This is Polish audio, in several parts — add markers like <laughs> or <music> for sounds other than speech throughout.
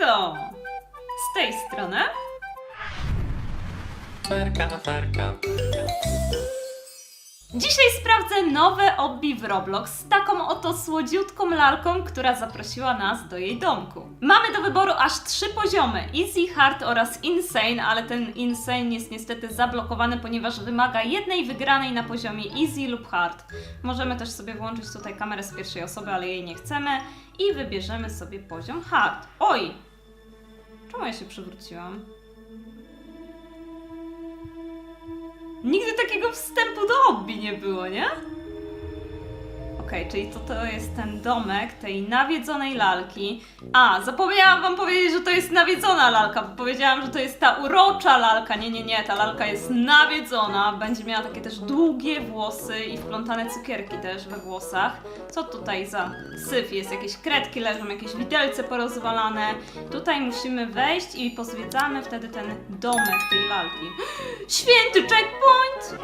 Z tej strony Ferka, ferka. Dzisiaj sprawdzę nowe obbi w Roblox z taką oto słodziutką lalką, która zaprosiła nas do jej domku. Mamy do wyboru aż trzy poziomy: Easy, Hard oraz Insane, ale ten Insane jest niestety zablokowany, ponieważ wymaga jednej wygranej na poziomie Easy lub Hard. Możemy też sobie włączyć tutaj kamerę z pierwszej osoby, ale jej nie chcemy i wybierzemy sobie poziom Hard. Oj! Czemu ja się przewróciłam? Nigdy takiego wstępu do obbi nie było, nie? Okej, czyli to, to jest ten domek tej nawiedzonej lalki. A, zapomniałam wam powiedzieć, że to jest nawiedzona lalka, bo powiedziałam, że to jest ta urocza lalka. Nie, nie, nie, ta lalka jest nawiedzona. Będzie miała takie też długie włosy i wplątane cukierki też we włosach. Co tutaj za syf jest? Jakieś kredki leżą, jakieś widelce porozwalane. Tutaj musimy wejść i pozwiedzamy wtedy ten domek tej lalki. <gasps> Święty checkpoint!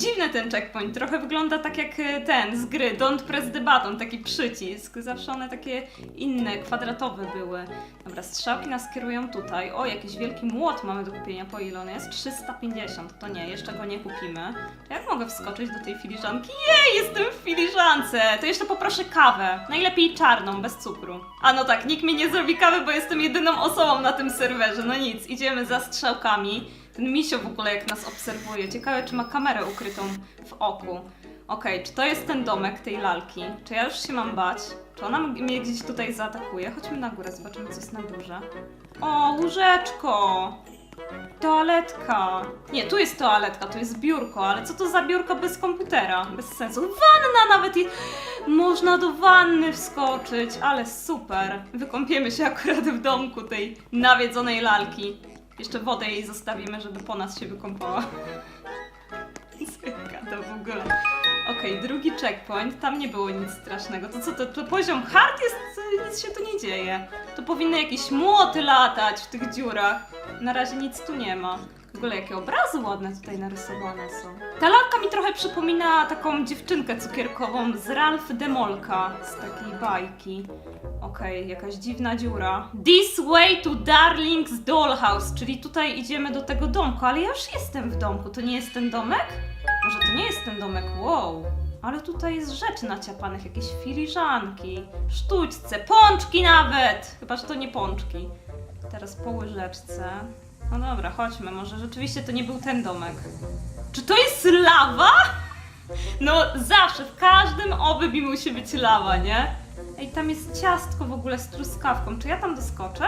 Dziwny ten checkpoint, trochę wygląda tak jak e, ten z gry Don't Press the Button, taki przycisk. Zawsze one takie inne, kwadratowe były. Dobra, strzałki nas kierują tutaj. O, jakiś wielki młot mamy do kupienia. Po ile on jest? 350. To nie, jeszcze go nie kupimy. To jak mogę wskoczyć do tej filiżanki? Jej, jestem w filiżance! To jeszcze poproszę kawę. Najlepiej czarną, bez cukru. A no tak, nikt mi nie zrobi kawy, bo jestem jedyną osobą na tym serwerze. No nic, idziemy za strzałkami. Ten misio w ogóle jak nas obserwuje. Ciekawe, czy ma kamerę ukrytą w oku. Okej, czy to jest ten domek tej lalki? Czy ja już się mam bać? Czy ona mnie gdzieś tutaj zaatakuje? Chodźmy na górę, zobaczymy co jest na górze. O, łóżeczko! Toaletka! Nie, tu jest toaletka, tu jest biurko, ale co to za biurko bez komputera? Bez sensu. Wanna nawet jest! Można do wanny wskoczyć, ale super! Wykąpiemy się akurat w domku tej nawiedzonej lalki. Jeszcze wodę jej zostawimy, żeby po nas się wykąpała. Zjadka to w ogóle. Okej, drugi checkpoint. Tam nie było nic strasznego. To co, to, to poziom hard jest? Nic się tu nie dzieje. To powinny jakieś młoty latać w tych dziurach. Na razie nic tu nie ma. W ogóle jakie obrazy ładne tutaj narysowane są. Ta lalka mi trochę przypomina taką dziewczynkę cukierkową z Ralph Demolka z takiej bajki. Okej, jakaś dziwna dziura. This way to Darling's Dollhouse, czyli tutaj idziemy do tego domku, ale ja już jestem w domku. To nie jest ten domek? Może to nie jest ten domek? Wow. Ale tutaj jest rzeczy naciapanych, jakieś filiżanki, sztućce, pączki nawet! Chyba, że to nie pączki. Teraz po łyżeczce. No dobra, chodźmy, może rzeczywiście to nie był ten domek. Czy to jest lawa? No zawsze, w każdym obybi musi być lawa, nie? Ej, tam jest ciastko w ogóle z truskawką. Czy ja tam doskoczę?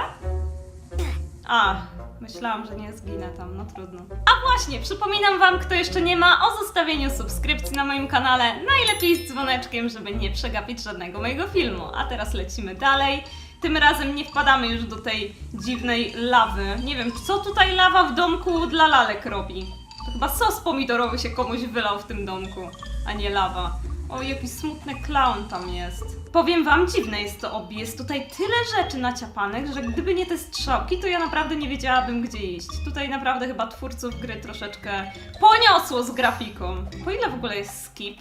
A, myślałam, że nie zginę tam, no trudno. A właśnie, przypominam wam, kto jeszcze nie ma, o zostawieniu subskrypcji na moim kanale, najlepiej z dzwoneczkiem, żeby nie przegapić żadnego mojego filmu. A teraz lecimy dalej. Tym razem nie wpadamy już do tej dziwnej lawy. Nie wiem, co tutaj lawa w domku dla lalek robi. To chyba sos pomidorowy się komuś wylał w tym domku, a nie lawa. O, jaki smutny clown tam jest. Powiem wam, dziwne jest to obi. Jest tutaj tyle rzeczy naciapanych, że gdyby nie te strzałki, to ja naprawdę nie wiedziałabym, gdzie iść. Tutaj naprawdę chyba twórców gry troszeczkę poniosło z grafiką. Po ile w ogóle jest skip?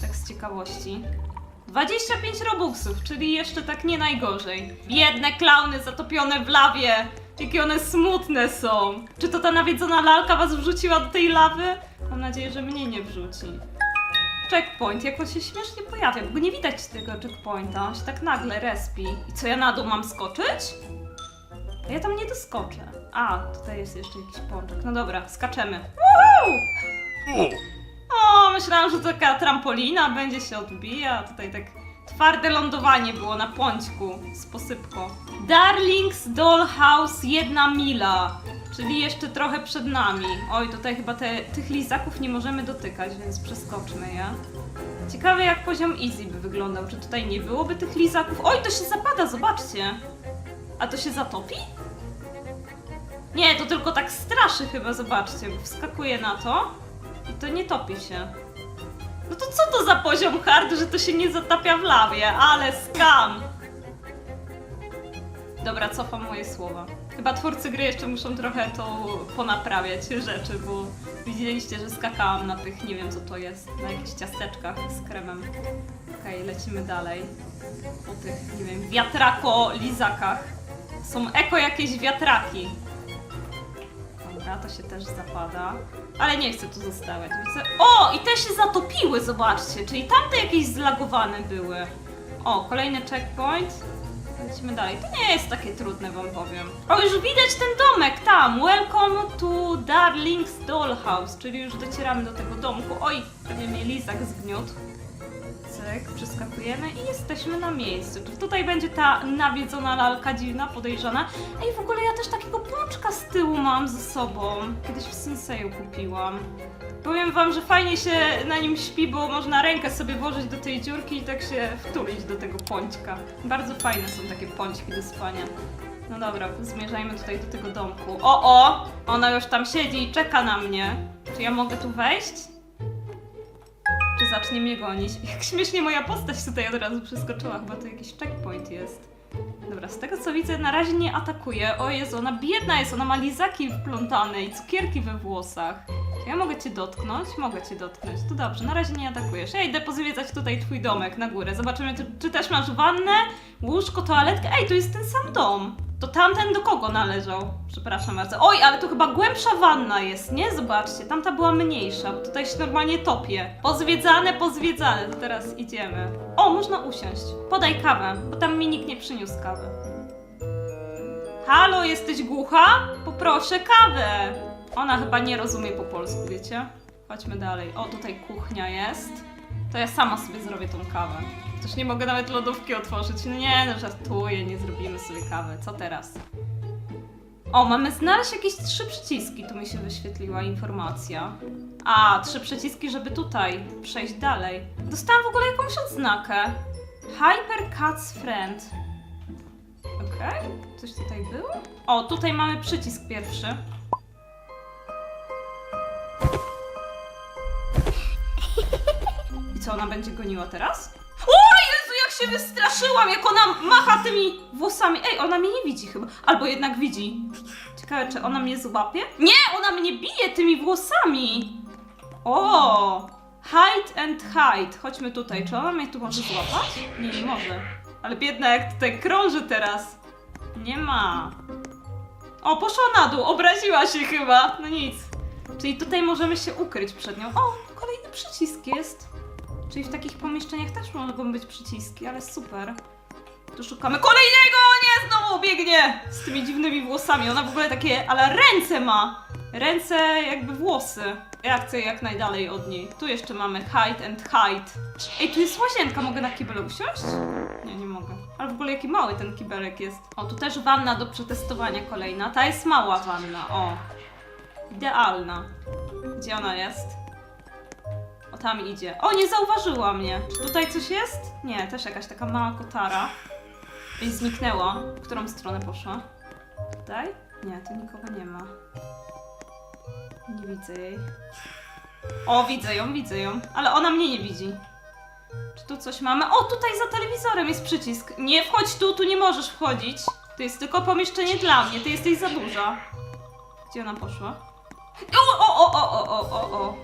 Tak z ciekawości. 25 robuxów, czyli jeszcze tak nie najgorzej. Biedne klauny zatopione w lawie. Jakie one smutne są. Czy to ta nawiedzona lalka was wrzuciła do tej lawy? Mam nadzieję, że mnie nie wrzuci. Checkpoint, jak on się śmiesznie pojawia, bo nie widać tego checkpointa, on się tak nagle respi. I co, ja na dół mam skoczyć? Ja tam nie doskoczę. A, tutaj jest jeszcze jakiś pączek. No dobra, skaczemy. Woohoo! O, myślałam, że taka trampolina będzie się odbija. Tutaj tak twarde lądowanie było na pączku z posypką. Darling's Dollhouse jedna mila. Czyli jeszcze trochę przed nami. Oj, tutaj chyba te, tych lizaków nie możemy dotykać, więc przeskoczmy je. Ciekawe jak poziom easy by wyglądał. Czy tutaj nie byłoby tych lizaków? Oj, to się zapada, zobaczcie. A to się zatopi? Nie, to tylko tak straszy chyba, zobaczcie. bo Wskakuje na to i to nie topi się. No to co to za poziom hard, że to się nie zatapia w lawie? Ale skam! Dobra, cofam moje słowa. Chyba twórcy gry jeszcze muszą trochę to ponaprawiać rzeczy, bo widzieliście, że skakałam na tych, nie wiem co to jest, na jakichś ciasteczkach z kremem. Okej, lecimy dalej. Po tych, nie wiem, wiatrako-lizakach. Są eko jakieś wiatraki. Dobra, to się też zapada. Ale nie chcę tu zostawać. Chcę... O! I te się zatopiły, zobaczcie. Czyli tamte jakieś zlagowane były. O, kolejny checkpoint. Lecimy dalej. To nie jest takie trudne, wam powiem. O, już widać ten domek tam. Welcome to Darling's Dollhouse. Czyli już docieramy do tego domku. Oj, prawie mnie lizak zgniótł. Cyk, przeskakujemy i jesteśmy na miejscu. Tutaj będzie ta nawiedzona lalka dziwna, podejrzana? Ej, w ogóle ja też takiego pączka z tyłu mam ze sobą. Kiedyś w Senseju kupiłam. Powiem wam, że fajnie się na nim śpi, bo można rękę sobie włożyć do tej dziurki i tak się wtulić do tego pączka. Bardzo fajne są takie pączki do spania. No dobra, zmierzajmy tutaj do tego domku. O, o! Ona już tam siedzi i czeka na mnie. Czy ja mogę tu wejść? Czy zacznie mnie gonić? <laughs> Jak śmiesznie moja postać tutaj od razu przeskoczyła. Chyba to jakiś checkpoint jest. Dobra, z tego co widzę, na razie nie atakuje. O Jezu, ona biedna jest, ona ma lizaki wplątane i cukierki we włosach. Ja mogę cię dotknąć? Mogę cię dotknąć. To dobrze, na razie nie atakujesz. Ja idę pozwiedzać tutaj twój domek na górę. Zobaczymy, czy, czy też masz wannę, łóżko, toaletkę. Ej, to jest ten sam dom. To tamten do kogo należał? Przepraszam bardzo. Oj, ale tu chyba głębsza wanna jest, nie? Zobaczcie, tamta była mniejsza, bo tutaj się normalnie topie. Pozwiedzane, pozwiedzane, to teraz idziemy. O, można usiąść. Podaj kawę, bo tam mi nikt nie przyniósł kawy. Halo, jesteś głucha? Poproszę kawę. Ona chyba nie rozumie po polsku, wiecie? Chodźmy dalej. O, tutaj kuchnia jest. To ja sama sobie zrobię tą kawę. Też nie mogę nawet lodówki otworzyć. Nie, no żartuję, nie zrobimy sobie kawy. Co teraz? O, mamy znaleźć jakieś trzy przyciski. Tu mi się wyświetliła informacja. A, trzy przyciski, żeby tutaj przejść dalej. Dostałam w ogóle jakąś odznakę. Hyper Cat's Friend. Okej, coś tutaj było? O, tutaj mamy przycisk pierwszy. Co, ona będzie goniła teraz? O Jezu, jak się wystraszyłam, jak ona macha tymi włosami. Ej, ona mnie nie widzi chyba. Albo jednak widzi. Ciekawe, czy ona mnie złapie? Nie, ona mnie bije tymi włosami. O! Hide and hide. Chodźmy tutaj. Czy ona mnie tu może złapać? Nie, nie może. Ale biedna jak tutaj krąży teraz. Nie ma. O, poszła na dół. Obraziła się chyba. No nic. Czyli tutaj możemy się ukryć przed nią. O, kolejny przycisk jest. Czyli w takich pomieszczeniach też mogą być przyciski, ale super. Tu szukamy kolejnego! Nie, znowu biegnie! Z tymi dziwnymi włosami. Ona w ogóle takie, ale ręce ma! Ręce jakby włosy. Ja chcę jak najdalej od niej. Tu jeszcze mamy hide and hide. Ej, tu jest łazienka. Mogę na kibel usiąść? Nie, nie mogę. Ale w ogóle jaki mały ten kibelek jest. O, tu też wanna do przetestowania kolejna. Ta jest mała wanna, o. Idealna. Gdzie ona jest? O, tam idzie. O, nie zauważyła mnie. Czy tutaj coś jest? Nie, też jakaś taka mała kotara. I zniknęła. W którą stronę poszła? Tutaj? Nie, tu nikogo nie ma. Nie widzę jej. O, widzę ją, widzę ją. Ale ona mnie nie widzi. Czy tu coś mamy? O, tutaj za telewizorem jest przycisk. Nie wchodź tu, tu nie możesz wchodzić. To jest tylko pomieszczenie dla mnie, ty jesteś za duża. Gdzie ona poszła? O, o, o, o, o, o, o, o.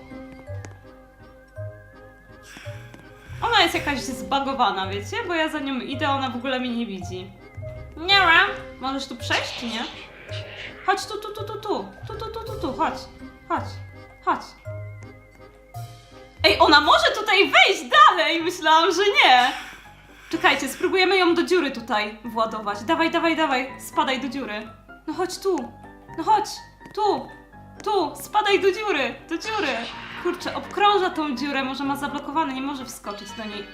Ona jest jakaś zbagowana, wiecie? Bo ja za nią idę, ona w ogóle mnie nie widzi. Wiem. Możesz tu przejść, czy nie? Chodź tu, tu, tu, tu, tu. Tu, tu, tu, tu, tu. Chodź. Chodź. Chodź. Ej, ona może tutaj wejść dalej! Myślałam, że nie. Czekajcie, spróbujemy ją do dziury tutaj władować. Dawaj, dawaj, dawaj. Spadaj do dziury. No chodź tu. No chodź. Tu. Tu. Spadaj do dziury. Do dziury. Kurczę, obkrąża tą dziurę. Może ma zablokowane, nie może wskoczyć do niej.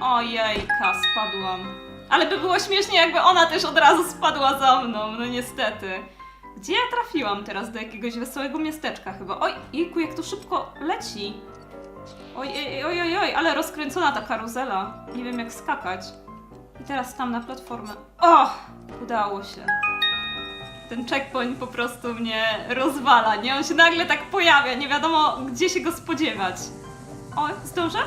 Ojejka, spadłam. Ale by było śmiesznie, jakby ona też od razu spadła za mną. No niestety. Gdzie ja trafiłam teraz? Do jakiegoś wesołego miasteczka chyba. Oj, jejku, jak to szybko leci. Oj, oj, oj, oj, oj, ale rozkręcona ta karuzela. Nie wiem jak skakać. I teraz tam na platformę. O! Udało się. Ten checkpoint po prostu mnie rozwala, nie? On się nagle tak pojawia, nie wiadomo gdzie się go spodziewać. O, zdążę?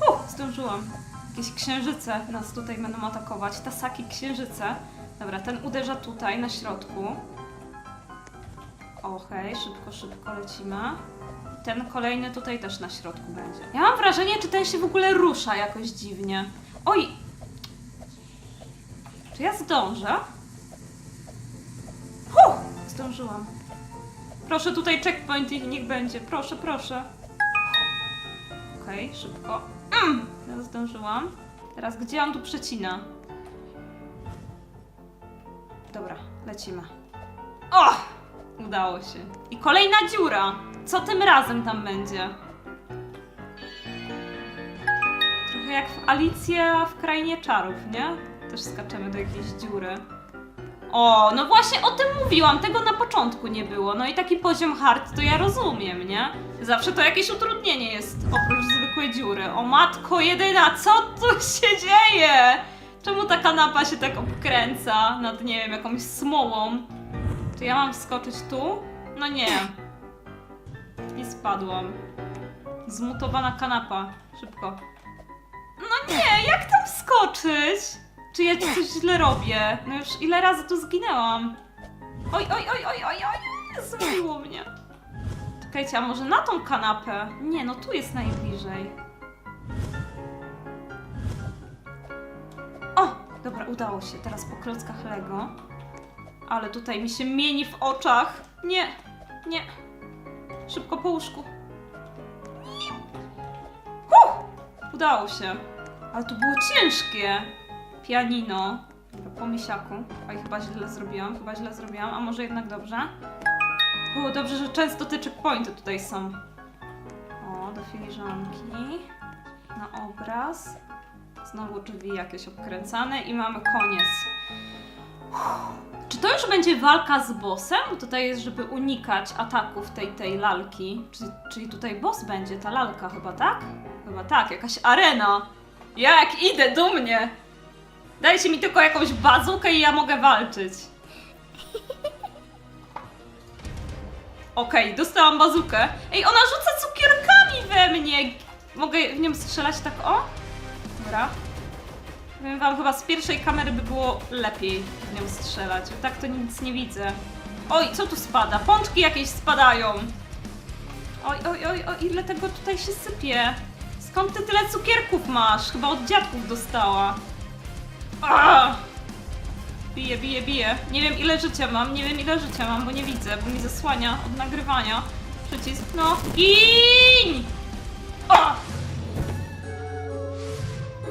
Huh, zdążyłam. Jakieś księżyce nas tutaj będą atakować. Tasaki księżyce. Dobra, ten uderza tutaj, na środku. Okej, szybko, szybko lecimy. Ten kolejny tutaj też na środku będzie. Ja mam wrażenie, czy ten się w ogóle rusza jakoś dziwnie. Oj! Czy ja zdążę? Zdążyłam. Proszę tutaj checkpoint i niech będzie. Proszę, proszę. Okej, szybko. Mm, ja zdążyłam. Teraz gdzie on tu przecina? Dobra, lecimy. O! Udało się. I kolejna dziura. Co tym razem tam będzie? Trochę jak w Alicja w Krainie Czarów, nie? Też skaczemy do jakiejś dziury. O, no właśnie o tym mówiłam, tego na początku nie było. No i taki poziom hard to ja rozumiem, nie? Zawsze to jakieś utrudnienie jest, oprócz zwykłej dziury. O matko jedyna, co tu się dzieje? Czemu ta kanapa się tak obkręca nad, nie wiem, jakąś smołą? Czy ja mam wskoczyć tu? No nie. I spadłam. Zmutowana kanapa. Szybko. No nie, jak tam wskoczyć? Czy ja coś źle robię? No już ile razy tu zginęłam? Oj, oj, oj, oj, oj, oj, zgubiło mnie. Czekajcie, a może na tą kanapę? Nie, no tu jest najbliżej. O, dobra, udało się. Teraz po klockach Lego. Ale tutaj mi się mieni w oczach. Nie, nie. Szybko po łóżku. Huh! Udało się. Ale to było ciężkie. Pianino. Po misiaku. Oj, chyba źle zrobiłam, chyba źle zrobiłam, a może jednak dobrze? Było dobrze, że często te checkpointy tutaj są. O, do filiżanki. Na obraz. Znowu drzwi jakieś obkręcane i mamy koniec. Czy to już będzie walka z bossem? Bo tutaj jest, żeby unikać ataków tej, tej lalki. Czyli, czyli tutaj boss będzie, ta lalka chyba, tak? Chyba tak, jakaś arena. Jak idę dumnie! Dajcie mi tylko jakąś bazukę i ja mogę walczyć. Okej, dostałam bazukę. Ej, ona rzuca cukierkami we mnie! Mogę w nią strzelać tak o? Dobra. Powiem wam, chyba z pierwszej kamery by było lepiej w nią strzelać. Tak to nic nie widzę. Oj, co tu spada? Pączki jakieś spadają. Oj, oj, oj, oj, ile tego tutaj się sypie. Skąd ty tyle cukierków masz? Chyba od dziadków dostała. Ah! Bije, bije, bije. Nie wiem ile życia mam, nie wiem ile życia mam, bo nie widzę, bo mi zasłania od nagrywania. Przycisk, no. Gin!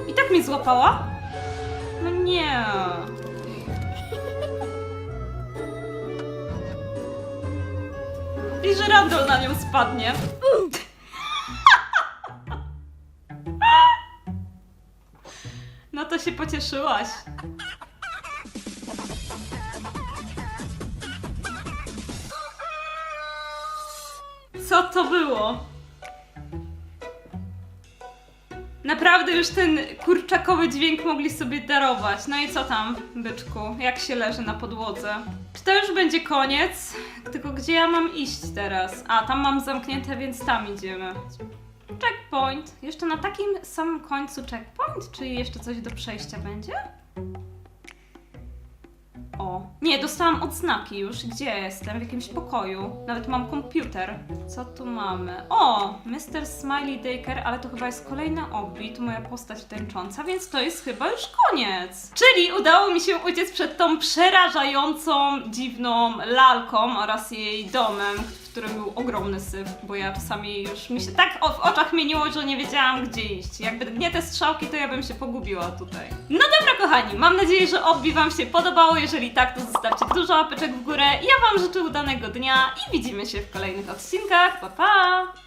I tak mnie złapała? No nie. I że na nią spadnie. To się pocieszyłaś. Co to było? Naprawdę już ten kurczakowy dźwięk mogli sobie darować. No i co tam, byczku? Jak się leży na podłodze? Czy to już będzie koniec? Tylko gdzie ja mam iść teraz? A, tam mam zamknięte, więc tam idziemy. Checkpoint. Jeszcze na takim samym końcu checkpoint? Czy jeszcze coś do przejścia będzie? O, nie, dostałam odznaki już. Gdzie jestem? W jakimś pokoju. Nawet mam komputer. Co tu mamy? O, Mr. Smiley Daker, ale to chyba jest kolejny obit, moja postać tańcząca, więc to jest chyba już koniec. Czyli udało mi się uciec przed tą przerażającą, dziwną lalką oraz jej domem, w którym był ogromny syf, bo ja czasami już mi się tak o, w oczach mieniło, że nie wiedziałam gdzie iść. Jakby nie te strzałki, to ja bym się pogubiła tutaj. No dobra kochani, mam nadzieję, że obbi wam się podobało. Jeżeli tak, to zostawcie dużo łapeczek w górę. Ja wam życzę udanego dnia i widzimy się w kolejnych odcinkach. Pa pa!